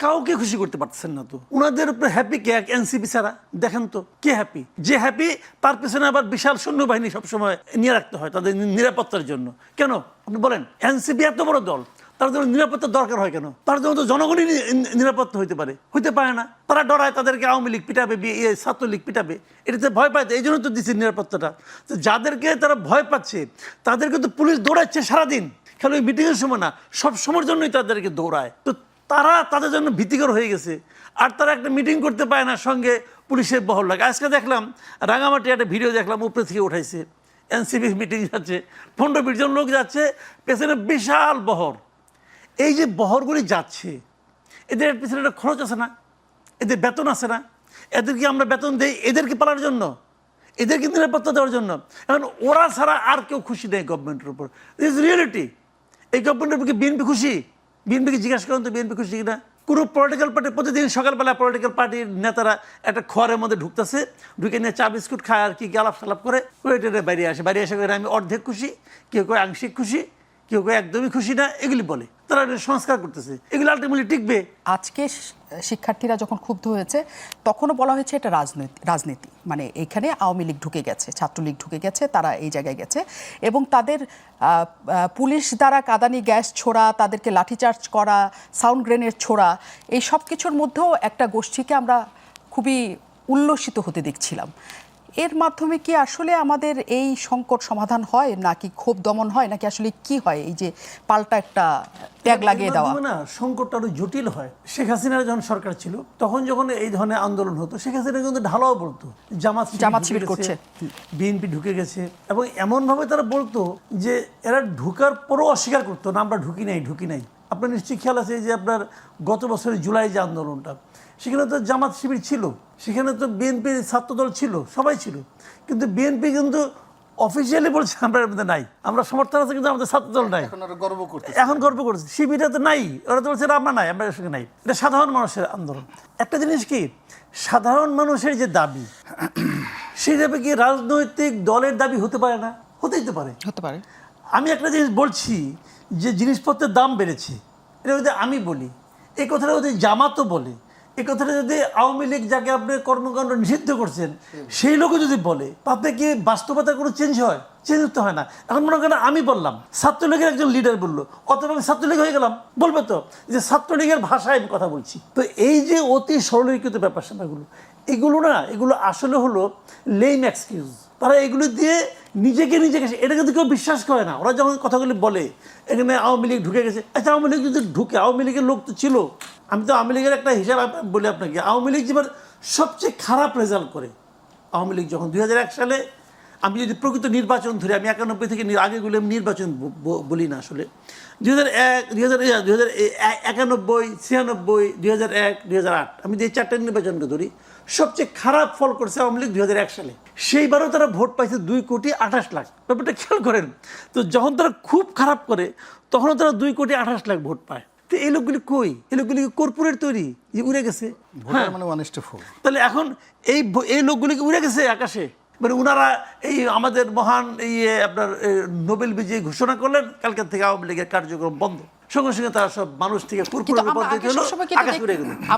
কাউকে খুশি করতে পারতেছেন না তো। ওনাদের উপরে হ্যাপি কে? এক এনসিপি ছাড়া। দেখেন তো, কে হ্যাপি যে হ্যাপি তার পেছনে আবার বিশাল সৈন্যবাহিনী সবসময় নিয়ে রাখতে হয় তাদের নিরাপত্তার জন্য। কেন? আপনি বলেন এনসিপি এত বড় দল, তার জন্য নিরাপত্তার দরকার হয় কেন? তার জন্য তো জনগণই নিরাপত্তা হইতে পারে। হইতে পারে না। তারা ডরায়, তাদেরকে আওয়ামী লীগ পিটাবে ছাত্রলীগ পিটাবে। এটাতে ভয় পায় এই জন্য তো দিচ্ছে নিরাপত্তাটা। যাদেরকে তারা ভয় পাচ্ছে, তাদেরকে তো পুলিশ দৌড়াচ্ছে সারাদিন। খালি মিটিংয়ের সময় না সব সময়ের জন্যই তাদেরকে দৌড়ায়। তো তারা তাদের জন্য ভীতিকর হয়ে গেছে। আর তারা একটা মিটিং করতে পায় না, সঙ্গে পুলিশের বহর লাগে। আজকে দেখলাম, রাঙামাটি একটা ভিডিও দেখলাম, উপরে থেকে উঠাইছে। এনসিবি মিটিং যাচ্ছে, পনেরো বিশ জন লোক যাচ্ছে, পেছনে বিশাল বহর। এই যে বহরগুলি যাচ্ছে, এদের পিছনে একটা খরচ আছে না? এদের বেতন আছে না? এদেরকে আমরা বেতন দিই এদেরকে পালার জন্য? এদেরকে নিরাপত্তা দেওয়ার জন্য? এখন ওরা ছাড়া আর কেউ খুশি নেই গভর্নমেন্টের উপর। ইজ রিয়েলিটি এই গভর্নমেন্টের উপর কি বিএনপি খুশি? বিএনপিকে জিজ্ঞাসা করেন তো বিএনপি খুশি কিনা? কোনো পলিটিক্যাল পার্টি প্রতিদিন সকালবেলা পলিটিক্যাল পার্টির নেতারা একটা খোয়ারের মধ্যে ঢুকতেছে, ঢুকে নিয়ে চা বিস্কুট খায় আর কি গালাপ সালাপ করে ওইটা বাইরে আসে। বাইরে এসে করে আমি অর্ধেক খুশি, কেউ কেউ আংশিক খুশি, কেউ কেউ একদমই খুশি না, এগুলি বলে। তারা সংস্কার করতেছে। এগুলো আলটিমেটলি টিকবে। আজকে শিক্ষার্থীরা যখন ক্ষুব্ধ হয়েছে, তখনও বলা হয়েছে এটা রাজনীতি রাজনীতি। মানে এখানে আওয়ামী লীগ ঢুকে গেছে, ছাত্রলীগ ঢুকে গেছে, তারা এই জায়গায় গেছে এবং তাদের পুলিশ দ্বারা কাদানি গ্যাস ছোড়া, তাদেরকে লাঠিচার্জ করা, সাউন্ড গ্রেনেড ছোড়া, এই সব কিছুর মধ্যেও একটা গোষ্ঠীকে আমরা খুবই উল্লসিত হতে দেখছিলাম। এর মাধ্যমে কি আসলে আমাদের এই সংকট সমাধান হয় নাকি ক্ষোভ দমন হয় নাকি আসলে কি হয়? এই যে পাল্টা একটা ট্যাগ লাগিয়ে দেওয়া। না সংকটটা আরও জটিল হয়। শেখ হাসিনার যখন সরকার ছিল তখন যখন এই ধরনের আন্দোলন হতো শেখ হাসিনা কিন্তু ঢালাও বলতো জামাত জামাত শিবির করছে। বিএনপি ঢুকে গেছে এবং এমনভাবে তারা বলতো যে এরা ঢুকার পরও অস্বীকার করতো না আমরা ঢুকি নাই ঢুকি নাই। আপনার নিশ্চয়ই খেয়াল আছে যে আপনার গত বছরের জুলাই যে আন্দোলনটা। সেখানে তো জামাত শিবির ছিল সেখানে তো বিএনপির ছাত্রদল ছিল সবাই ছিল। কিন্তু বিএনপি কিন্তু অফিসিয়ালি বলছে আমরা এর মধ্যে নাই। আমরা সমর্থন আছে কিন্তু আমাদের ছাত্রদল নাই। গর্ব করতে এখন গর্ব করছে শিবিরটা তো নাই। ওরা তো বলছে আমরা নাই আমরা এর সঙ্গে নাই। এটা সাধারণ মানুষের আন্দোলন। একটা জিনিস কি? সাধারণ মানুষের যে দাবি সেই দাবি কি রাজনৈতিক দলের দাবি হতে পারে না? হতেই তো পারে। হতে পারে। আমি একটা জিনিস বলছি যে জিনিসপত্রের দাম বেড়েছে। এটা যদি আমি বলি এই কথাটা যদি জামাতও বলে, এ কথাটা যদি আওয়ামী লীগ যাকে আপনি কর্মকাণ্ড নিষিদ্ধ করছেন, সেই লোকও যদি বলে তাতে কি বাস্তবতার কোনো চেঞ্জ হয়? চেঞ্জ তো হয় না। এখন মনে করেন আমি বললাম, ছাত্রলীগের একজন লিডার বলল অথবা আমি ছাত্রলীগ হয়ে গেলাম। বলবে তো যে ছাত্রলীগের ভাষায় আমি কথা বলছি। তো এই যে অতি সরলীকৃত ব্যাপার স্যাপারগুলো এগুলো না, এগুলো আসলে হলো লেম এক্সকিউজ তারা এগুলো দিয়ে নিজেকে নিজেকে এটা কিন্তু কেউ বিশ্বাস করে না। ওরা যখন কথাগুলি বলে, এখানে আওয়ামী লীগ ঢুকে গেছে। আচ্ছা আওয়ামী লীগ যদি ঢুকে, আওয়ামী লীগের লোক তো ছিল। আমি তো আওয়ামী লীগের একটা হিসাব বলি আপনাকে। আওয়ামী লীগ যেবার সবচেয়ে খারাপ রেজাল্ট করে, আওয়ামী লীগ যখন দুই হাজার এক সালে, আমি যদি প্রকৃত নির্বাচন ধরি, আমি একানব্বই থেকে আগেগুলো আমি নির্বাচন বলি না আসলে। দুই হাজার এক, দুই হাজার দুই হাজার একানব্বই, ছিয়ানব্বই, দুই হাজার এক, দুই হাজার আট, আমি যে চারটে নির্বাচনকে ধরি সবচেয়ে খারাপ ফল করছে আওয়ামী লীগ দুই হাজার এক সালে। সেইবারও তারা ভোট পাইছে দুই কোটি আঠাশ লাখ। ব্যাপারটা খেয়াল করেন তো যখন তারা খুব খারাপ করে তখনও তারা দুই কোটি আঠাশ লাখ ভোট পায়। তো এই লোকগুলি কই? এই লোকগুলি কর্পোরেট তৈরি? যে উড়ে গেছে। মানে ইস ফোর তাহলে এখন এই এই লোকগুলি কি উড়ে গেছে আকাশে? মানে ওনারা এই আমাদের মহান এই আপনার নোবেল বিজয়ী ঘোষণা করলেন কালকের থেকে আওয়ামী লীগের কার্যক্রম বন্ধ। সঙ্গে সঙ্গে তারা সব মানুষ থেকে হলো আকাশ উড়ে গেল। আমরা